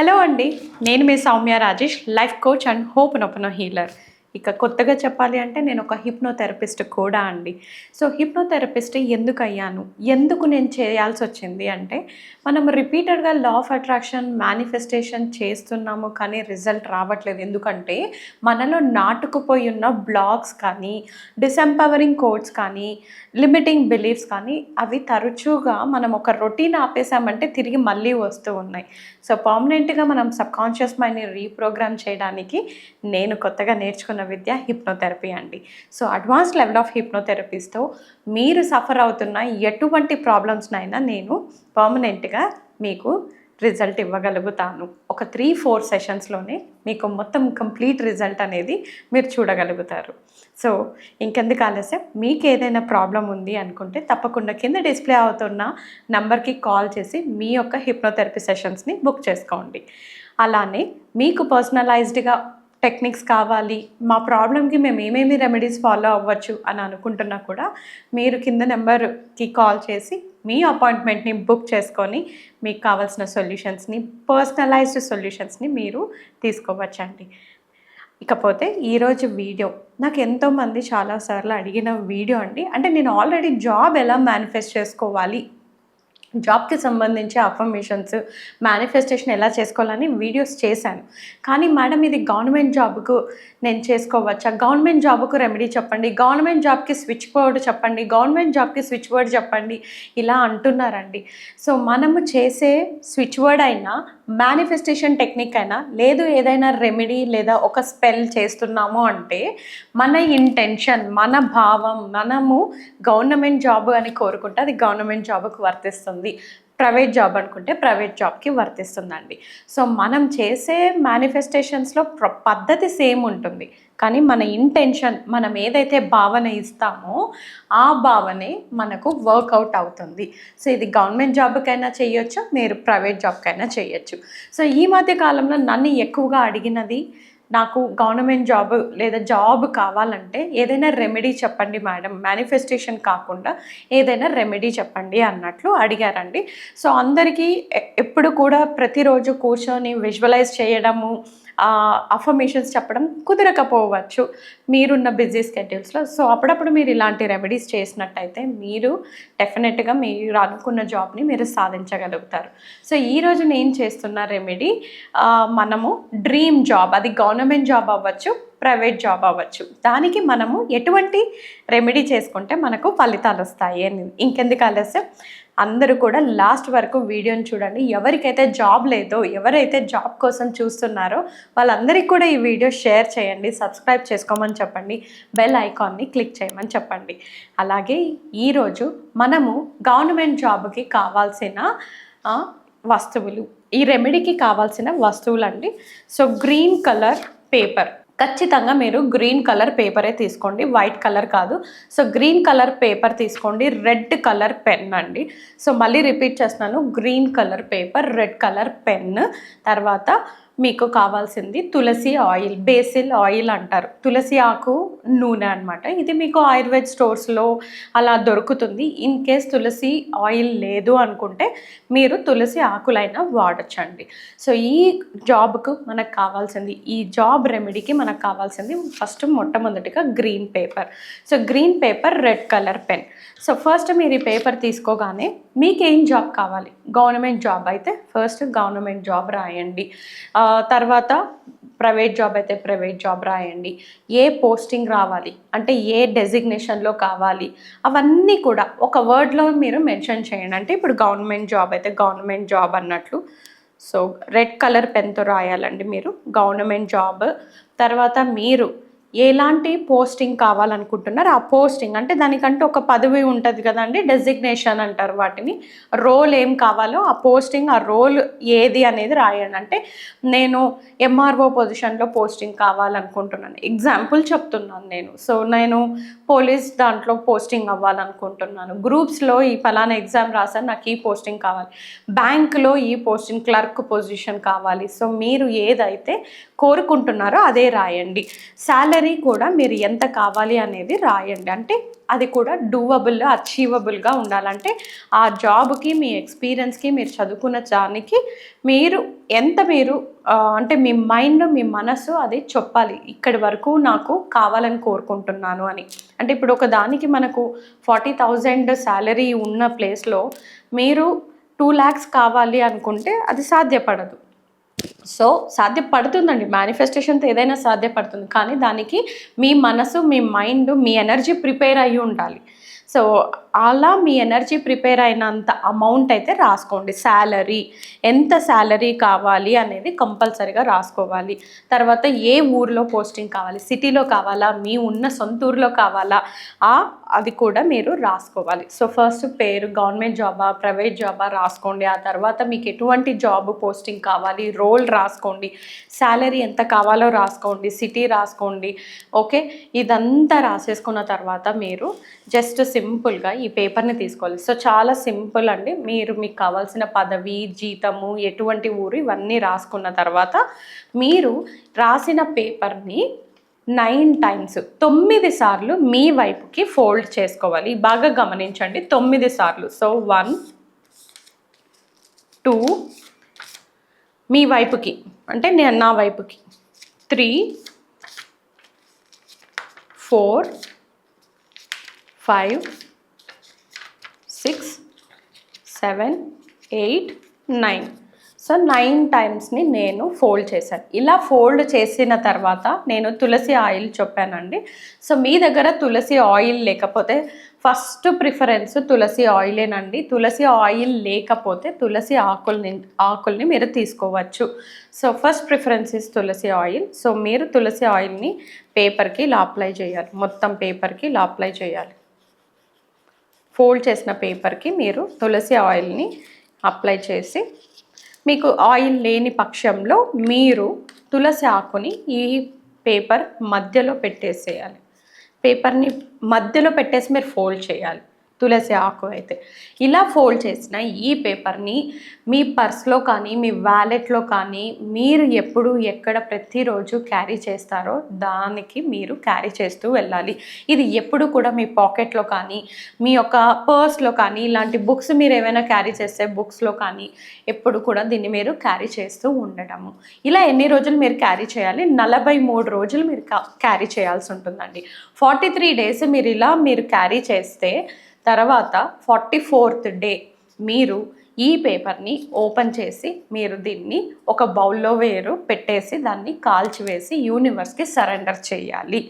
Hello అండి. నేను మీ Soumya Rajesh life coach and hooponopono healer. ఇక కొత్తగా చెప్పాలి అంటే నేను ఒక హిప్నోథెరపిస్ట్ కూడా అండి. సో హిప్నోథెరపిస్ట్ ఎందుకు అయ్యాను? ఎందుకు నేను చేయాల్సి వచ్చింది అంటే మనం రిపీటెడ్గా లా ఆఫ్ అట్రాక్షన్ మేనిఫెస్టేషన్ చేస్తున్నాము కానీ రిజల్ట్ రావట్లేదు. ఎందుకంటే మనలో నాటుకుపోయి ఉన్న బ్లాగ్స్ కానీ డిసెంపవరింగ్ కోడ్స్ కానీ లిమిటింగ్ బిలీఫ్స్ కానీ అవి తరచుగా మనం ఒక రొటీన్ ఆపేసామంటే తిరిగి మళ్ళీ వస్తూ ఉన్నాయి. సో పర్మనెంట్గా మనం సబ్కాన్షియస్ మైండ్ని రీప్రోగ్రామ్ చేయడానికి నేను కొత్తగా నేర్చుకున్న విద్య హిప్నోథెరపీ అండి. సో అడ్వాన్స్ లెవెల్ ఆఫ్ హిప్నోథెరపీస్తో మీరు సఫర్ అవుతున్న ఎటువంటి ప్రాబ్లమ్స్నైనా నేను పర్మనెంట్గా మీకు రిజల్ట్ ఇవ్వగలుగుతాను. ఒక త్రీ ఫోర్ సెషన్స్లోనే మీకు మొత్తం కంప్లీట్ రిజల్ట్ అనేది మీరు చూడగలుగుతారు. సో ఇంకెందుకు ఆలస్యం? మీకు ఏదైనా ప్రాబ్లం ఉంది అనుకుంటే తప్పకుండా కింద డిస్ప్లే అవుతున్న నంబర్కి కాల్ చేసి మీ యొక్క హిప్నోథెరపీ సెషన్స్ని బుక్ చేసుకోండి. అలానే మీకు పర్సనలైజ్డ్గా టెక్నిక్స్ కావాలి మా ప్రాబ్లంకి మేము ఏమేమి రెమెడీస్ ఫాలో అవ్వచ్చు అని అనుకుంటున్నా కూడా మీరు కింద నెంబర్కి కాల్ చేసి మీ అపాయింట్మెంట్ని బుక్ చేసుకొని మీకు కావాల్సిన సొల్యూషన్స్ని పర్సనలైజ్డ్ సొల్యూషన్స్ని మీరు తీసుకోవచ్చండి. ఇకపోతే ఈరోజు వీడియో నాకు ఎంతోమంది చాలాసార్లు అడిగిన వీడియో అండి. అంటే నేను ఆల్రెడీ జాబ్ ఎలా మేనిఫెస్ట్ చేసుకోవాలి? జాబ్కి సంబంధించి అఫర్మేషన్స్ మేనిఫెస్టేషన్ ఎలా చేసుకోవాలని వీడియోస్ చేశాను. కానీ మేడం ఇది గవర్నమెంట్ జాబ్కు నేను చేసుకోవచ్చా? గవర్నమెంట్ జాబ్కు రెమెడీ చెప్పండి. గవర్నమెంట్ జాబ్కి స్విచ్ బోర్డ్ చెప్పండి. గవర్నమెంట్ జాబ్కి స్విచ్ బోర్డ్ చెప్పండి. ఇలా అంటున్నారండి. సో మనము చేసే స్విచ్ బోర్డ్ అయినా మేనిఫెస్టేషన్ టెక్నిక్ అయినా లేదు ఏదైనా రెమెడీ లేదా ఒక స్పెల్ చేస్తున్నాము అంటే మన ఇంటెన్షన్ మన భావం మనము గవర్నమెంట్ జాబ్ అని కోరుకుంటే అది గవర్నమెంట్ జాబ్కు వర్తిస్తుంది. ప్రైవేట్ జాబ్ అనుకుంటే ప్రైవేట్ జాబ్కి వర్తిస్తుందండి. సో మనం చేసే మేనిఫెస్టేషన్స్లో ప్ర పద్ధతి సేమ్ ఉంటుంది. కానీ మన ఇంటెన్షన్ మనం ఏదైతే భావన ఇస్తామో ఆ భావనే మనకు వర్కౌట్ అవుతుంది. సో ఇది గవర్నమెంట్ జాబ్కైనా చేయొచ్చు మీరు ప్రైవేట్ జాబ్కైనా చేయొచ్చు. సో ఈ మధ్య కాలంలో నన్ను ఎక్కువగా అడిగినది నాకు గవర్నమెంట్ జాబ్ లేదా జాబ్ కావాలంటే ఏదైనా రెమెడీ చెప్పండి మేడం. మేనిఫెస్టేషన్ కాకుండా ఏదైనా రెమెడీ చెప్పండి అన్నట్లు అడిగారండి. సో అందరికీ ఎప్పుడు కూడా ప్రతిరోజు కూర్చొని విజువలైజ్ చేయడము అఫర్మేషన్స్ చెప్పడం కుదరకపోవచ్చు. మీరున్న బిజీ స్కెడ్యూల్స్లో సో అప్పుడప్పుడు మీరు ఇలాంటి రెమెడీస్ చేసినట్టయితే మీరు డెఫినెట్గా మీరు అనుకున్న జాబ్ని మీరు సాధించగలుగుతారు. సో ఈరోజు నేను చేస్తున్న రెమెడీ మనము డ్రీమ్ జాబ్ అది గవర్నమెంట్ జాబ్ అవ్వచ్చు ప్రైవేట్ జాబ్ అవ్వచ్చు. దానికి మనము ఎటువంటి రెమెడీ చేసుకుంటే మనకు ఫలితాలు వస్తాయి అని ఇంకెందుకు ఆలస్యం? అందరూ కూడా లాస్ట్ వరకు వీడియోని చూడండి. ఎవరికైతే జాబ్ లేదో ఎవరైతే జాబ్ కోసం చూస్తున్నారో వాళ్ళందరికీ కూడా ఈ వీడియో షేర్ చేయండి సబ్స్క్రైబ్ చేసుకోమని చెప్పండి బెల్ ఐకాన్ని క్లిక్ చేయమని చెప్పండి. అలాగే ఈరోజు మనము గవర్నమెంట్ జాబ్కి కావాల్సిన వస్తువులు ఈ రెమెడీకి కావాల్సిన వస్తువులు అండి సో గ్రీన్ కలర్ పేపర్. ఖచ్చితంగా మీరు గ్రీన్ కలర్ పేపరే తీసుకోండి. వైట్ కలర్ కాదు. సో గ్రీన్ కలర్ పేపర్ తీసుకోండి. రెడ్ కలర్ పెన్ అండి. సో మళ్ళీ రిపీట్ చేస్తున్నాను. Green colour paper red colour pen. తర్వాత మీకు కావాల్సింది తులసి ఆయిల్ బేసిల్ ఆయిల్ అంటారు. తులసి ఆకు నూనె అనమాట ఇది మీకు ఆయుర్వేద్ స్టోర్స్లో అలా దొరుకుతుంది. ఇన్ కేస్ తులసి ఆయిల్ లేదు అనుకుంటే మీరు తులసి ఆకులైనా వాడచ్చండి. సో ఈ జాబ్కు మనకు కావాల్సింది ఈ జాబ్ రెమెడీకి మనకు కావాల్సింది ఫస్ట్ మొట్టమొదటిగా green paper. So green paper red colour pen. So first మీరు ఈ పేపర్ తీసుకోగానే మీకు ఏం జాబ్ కావాలి? గవర్నమెంట్ జాబ్ అయితే ఫస్ట్ గవర్నమెంట్ జాబ్ రాయండి. తర్వాత ప్రైవేట్ జాబ్ అయితే ప్రైవేట్ జాబ్ రాయండి. ఏ పోస్టింగ్ రావాలి? అంటే ఏ డెసిగ్నేషన్లో కావాలి? అవన్నీ కూడా ఒక వర్డ్లో మీరు మెన్షన్ చేయండి. అంటే ఇప్పుడు గవర్నమెంట్ జాబ్ అయితే గవర్నమెంట్ జాబ్ అన్నట్లు. సో రెడ్ కలర్ పెన్తో రాయాలండి మీరు. Government job. తర్వాత మీరు ఎలాంటి పోస్టింగ్ కావాలనుకుంటున్నారు? ఆ పోస్టింగ్ అంటే దానికంటే ఒక పదవి ఉంటుంది కదండి డెసిగ్నేషన్ అంటారు వాటిని. రోల్ ఏం కావాలో ఆ పోస్టింగ్ ఆ రోల్ ఏది అనేది రాయండి. అంటే నేను ఎంఆర్ఓ పొజిషన్లో పోస్టింగ్ కావాలనుకుంటున్నాను. ఎగ్జాంపుల్ చెప్తున్నాను నేను. సో నేను పోలీస్ దాంట్లో పోస్టింగ్ అవ్వాలనుకుంటున్నాను. గ్రూప్స్లో ఈ ఫలానా ఎగ్జామ్ రాసాను నాకు ఈ పోస్టింగ్ కావాలి. బ్యాంక్లో ఈ పోస్టింగ్ క్లర్క్ పొజిషన్ కావాలి. సో మీరు ఏదైతే కోరుకుంటున్నారో అదే రాయండి. శాలరీ శాలరీ కూడా మీరు ఎంత కావాలి అనేది రాయండి. అంటే అది కూడా డూవబుల్ అచీవబుల్గా ఉండాలంటే ఆ జాబ్కి మీ ఎక్స్పీరియన్స్కి మీరు చదువుకున్న దానికి మీరు ఎంత మీరు అంటే మీ మైండ్ మీ మనసు అది చెప్పాలి. ఇక్కడి వరకు నాకు కావాలని కోరుకుంటున్నాను అని. అంటే ఇప్పుడు ఒక దానికి మనకు ఫార్టీ థౌజండ్ శాలరీ ఉన్న ప్లేస్లో మీరు టూ ల్యాక్స్ కావాలి అనుకుంటే అది సాధ్యపడదు. సో సాధ్యపడుతుందండి. మేనిఫెస్టేషన్తో ఏదైనా సాధ్యపడుతుంది. కానీ దానికి మీ మనసు మీ మైండ్ మీ ఎనర్జీ ప్రిపేర్ అయ్యి ఉండాలి. సో అలా మీ ఎనర్జీ ప్రిపేర్ అయినంత అమౌంట్ అయితే రాసుకోండి. శాలరీ ఎంత శాలరీ కావాలి అనేది కంపల్సరీగా రాసుకోవాలి. తర్వాత ఏ ఊర్లో పోస్టింగ్ కావాలి సిటీలో కావాలా మీ ఉన్న సొంత ఊర్లో కావాలా ఆ అది కూడా మీరు రాసుకోవాలి. సో ఫస్ట్ పేరు గవర్నమెంట్ జాబా ప్రైవేట్ జాబా రాసుకోండి. ఆ తర్వాత మీకు ఎటువంటి జాబ్ పోస్టింగ్ కావాలి రోల్ రాసుకోండి. శాలరీ ఎంత కావాలో రాసుకోండి సిటీ రాసుకోండి. ఓకే? ఇదంతా రాసేసుకున్న తర్వాత మీరు జస్ట్ సింపుల్గా ఈ పేపర్ని తీసుకోవాలి. సో చాలా సింపుల్ అండి. మీరు మీకు కావాల్సిన పదవి జీతము ఎటువంటి ఊరు ఇవన్నీ రాసుకున్న తర్వాత మీరు రాసిన పేపర్ని నైన్ టైమ్స్ తొమ్మిది సార్లు మీ వైపుకి ఫోల్డ్ చేసుకోవాలి. బాగా గమనించండి. తొమ్మిది సార్లు. సో వన్ టూ మీ వైపుకి. అంటే నేను నా వైపుకి. Three four five six seven eight nine. So nine టైమ్స్ని నేను ఫోల్డ్ చేశాను. ఇలా ఫోల్డ్ చేసిన తర్వాత నేను తులసి ఆయిల్ చెప్పానండి. సో మీ దగ్గర తులసి ఆయిల్ లేకపోతే ఫస్ట్ ప్రిఫరెన్స్ తులసి ఆయిలేనండి. తులసి ఆయిల్ లేకపోతే తులసి ఆకుల్ని ఆకుల్ని మీరు తీసుకోవచ్చు. So first preference is Tulasi oil. So మీరు తులసి ఆయిల్ని పేపర్కి ఇలా అప్లై చేయాలి. మొత్తం పేపర్కి ఇలా అప్లై చేయాలి. ఫోల్డ్ చేసిన పేపర్కి మీరు తులసి ఆయిల్ని అప్లై చేసి మీకు ఆయిల్ లేని పక్షంలో మీరు తులసి ఆకుని ఈ పేపర్ మధ్యలో పెట్టేసేయాలి. పేపర్ని మధ్యలో పెట్టేసి మీరు ఫోల్డ్ చేయాలి. తులసి ఆకు అయితే. ఇలా ఫోల్డ్ చేసిన ఈ పేపర్ని మీ పర్స్లో కానీ మీ వ్యాలెట్లో కానీ మీరు ఎప్పుడు ఎక్కడ ప్రతిరోజు క్యారీ చేస్తారో దానికి మీరు క్యారీ చేస్తూ వెళ్ళాలి. ఇది ఎప్పుడు కూడా మీ పాకెట్లో కానీ మీ యొక్క పర్స్లో కానీ ఇలాంటి బుక్స్ మీరు ఏమైనా క్యారీ చేస్తే బుక్స్లో కానీ ఎప్పుడు కూడా దీన్ని మీరు క్యారీ చేస్తూ ఉండడము ఇలా ఎన్ని రోజులు మీరు క్యారీ చేయాలి? నలభై మూడు రోజులు మీరు క్యారీ చేయాల్సి ఉంటుందండి. ఫార్టీ త్రీ డేస్ మీరు ఇలా మీరు క్యారీ చేస్తే తర్వాత ఫార్టీ ఫోర్త్ డే మీరు ఈ పేపర్ని ఓపెన్ చేసి మీరు దీన్ని ఒక బౌల్లో వేరు పెట్టేసి దాన్ని కాల్చివేసి యూనివర్స్కి సరెండర్ చేయాలి.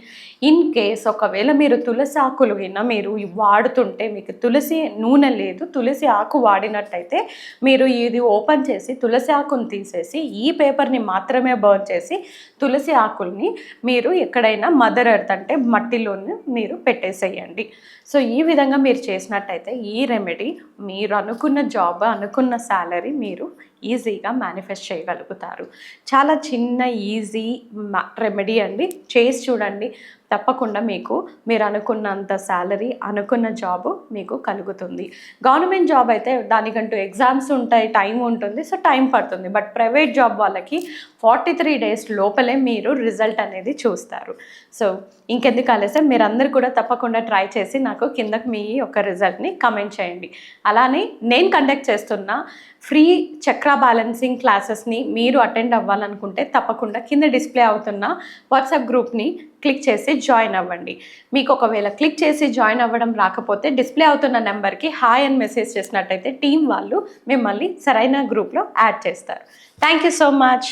ఇన్ కేస్ ఒకవేళ మీరు తులసి ఆకులు విన్నా మీరు వాడుతుంటే మీకు తులసి నూనె లేదు తులసి ఆకు వాడినట్టయితే మీరు ఇది ఓపెన్ చేసి తులసి ఆకును తీసేసి ఈ పేపర్ని మాత్రమే బర్న్ చేసి తులసి ఆకుల్ని మీరు ఎక్కడైనా మదర్ ఎర్త్ అంటే మట్టిలోని మీరు పెట్టేసేయండి. సో ఈ విధంగా మీరు చేసినట్టయితే ఈ రెమెడీ మీరు అనుకున్న జాబ్ అనుకున్న శాలరీ మీరు ఈజీగా మేనిఫెస్ట్ చేయగలుగుతారు. చాలా చిన్న ఈజీ రెమెడీ అండి. చేసి చూడండి. తప్పకుండా మీకు మీరు అనుకున్నంత శాలరీ అనుకున్న జాబ్ మీకు కలుగుతుంది. గవర్నమెంట్ జాబ్ అయితే దానికంటూ ఎగ్జామ్స్ ఉంటాయి టైం ఉంటుంది సో టైం పడుతుంది. బట్ ప్రైవేట్ జాబ్ వాళ్ళకి ఫార్టీ త్రీ డేస్ లోపలే మీరు రిజల్ట్ అనేది చూస్తారు. సో ఇంకెందుకు ఆలస్యం? మీరందరూ కూడా తప్పకుండా ట్రై చేసి నాకు కిందకి మీ యొక్క రిజల్ట్ని కమెంట్ చేయండి. అలానే నేను కండక్ట్ చేస్తున్న ఫ్రీ చక్ర బ్యాలెన్సింగ్ క్లాసెస్ని మీరు అటెండ్ అవ్వాలనుకుంటే తప్పకుండా కింద డిస్ప్లే అవుతున్న వాట్సాప్ గ్రూప్ని క్లిక్ చేసి జాయిన్ అవ్వండి. మీకు ఒకవేళ క్లిక్ చేసి జాయిన్ అవ్వడం రాకపోతే డిస్ప్లే అవుతున్న నెంబర్కి హాయ్ అని మెసేజ్ చేసినట్టయితే టీం వాళ్ళు మిమ్మల్ని సరైన గ్రూప్లో యాడ్ చేస్తారు. Thank you so much